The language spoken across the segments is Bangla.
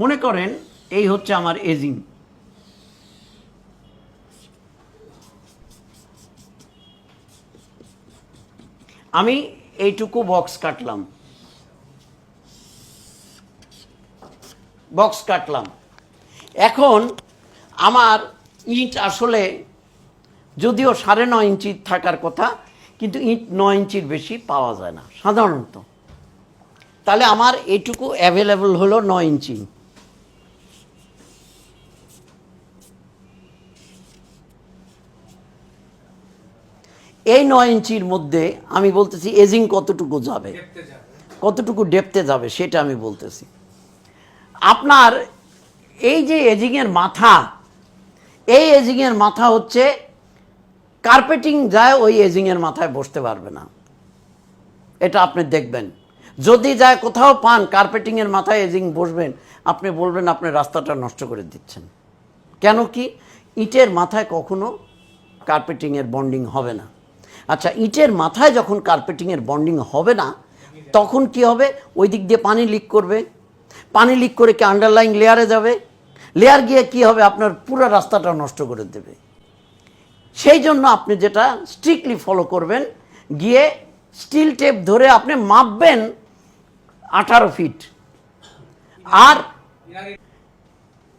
মনে করেন এই হচ্ছে আমার এজিং আমি এইটুকু বক্স কাটলাম। বক্স কাটলাম। এখন আমার ইট আসলে যদিও সাড়ে নয় ইঞ্চি থাকার কথা, কিন্তু ইট নয় ইঞ্চির বেশি পাওয়া যায় না, সাধারণত। তাহলে আমার এইটুকু অ্যাভেলেবল হলো নয় ইঞ্চি। এই নয় ইঞ্চির মধ্যে আমি বলতেছি এজিং কতটুকু যাবে? কতটুকু ডেপতে যাবে সেটা আমি বলতেছি। আপনার এই যে এজিংয়ের মাথা এই এজিংয়ের মাথা হচ্ছে কার্পেটিং যায় ওই এজিংয়ের মাথায় বসতে পারবে না। এটা আপনি দেখবেন। যদি যায় কোথাও পান কার্পেটিংয়ের মাথায় এজিং বসবেন আপনি বলবেন আপনি রাস্তাটা নষ্ট করে দিচ্ছেন। কেন কি? ইটের মাথায় কখনো কার্পেটিংয়ের বন্ডিং হবে না। আচ্ছা ইটের মাথায় যখন কার্পেটিংয়ের বন্ডিং হবে না, তখন কি হবে? ওই দিক দিয়ে পানি লিক করবে। পানি লিক করে কি আন্ডারলাইন লেয়ারে যাবে? লেয়ার গিয়ে কি হবে? আপনার পুরো রাস্তাটা নষ্ট করে দেবে। সেই জন্য আপনি যেটা স্ট্রিক্টলি ফলো করবেন, গিয়ে স্টিল টেপ ধরে আপনি মাপবেন আঠারো ফিট আর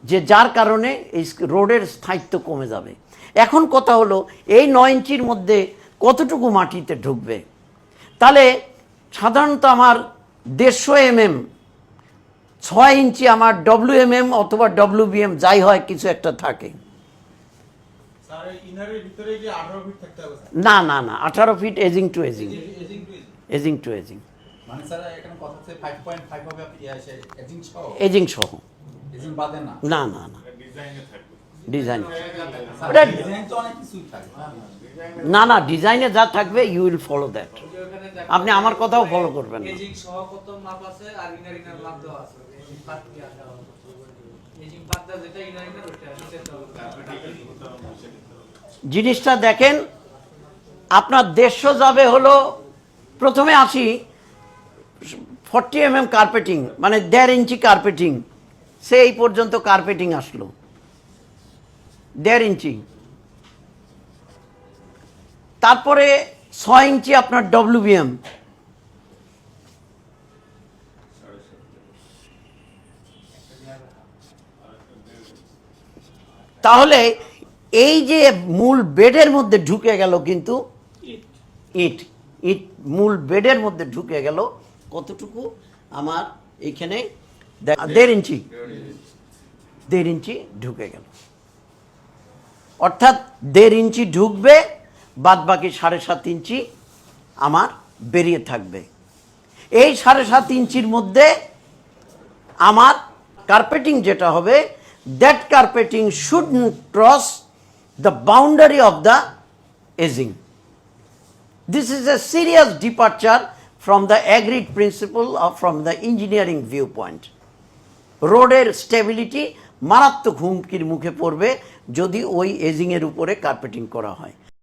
যে যার কারণে এই রোডের স্থায়িত্ব কমে যাবে। এখন কথা হলো, এই নয় ইঞ্চির মধ্যে কতটুকু মাটিতে ঢুকবে? তাহলে সাধারণত আমার দেড়শো এমএম ছয় ইঞ্চি আমার ডব্লিউ এম এম অথবা ডব্লিউ বি এম যাই হয় কিছু একটা থাকে। স্যার এই ইনারের ভিতরে কি 18 ফিট থাকতে হবে স্যার? না না না আঠারো feet edging to edging edging to edging edging sir এখানে কথা হচ্ছে 5.5 হবে আপনি সে এজিং সহ? না। না না ডিজাইন ওটা- না না ডিজাইনে যা থাকবে ইউ উইল ফলো দ্যাট আপনি আমার কথাও ফলো করবেন জিনিসটা দেখেন আপনার দেড়শো যাবে হলো প্রথমে আসি ফর্টি এম এম কার্পেটিং মানে দেড় ইঞ্চি কার্পেটিং সে এই পর্যন্ত কার্পেটিং আসলো। দেড় ইঞ্চি। তারপরে ছয় ইঞ্চি আপনার ডব্লিউবিএম তাহলে এই যে মূল বেডের মধ্যে ঢুকে গেল কিন্তু ইট। ইট মূল বেডের মধ্যে ঢুকে গেল। কতটুকু? আমার এইখানে দে- দেড় ইঞ্চি। দেড় ইঞ্চি ঢুকে গেল। অর্থাৎ দেড় ইঞ্চি ঢুকবে বাদ বাকি সাড়ে সাত ইঞ্চি আমার বেরিয়ে থাকবে। এই সাড়ে সাত ইঞ্চির মধ্যে আমার কার্পেটিং যেটা হবে that carpeting should cross the boundary of the edging This is a serious departure from the agreed principle from the engineering view point রোডের স্টেবিলিটি মারাত্মক হুমকির মুখে পড়বে যদি ওই এজিংয়ের উপরে কার্পেটিং করা হয়।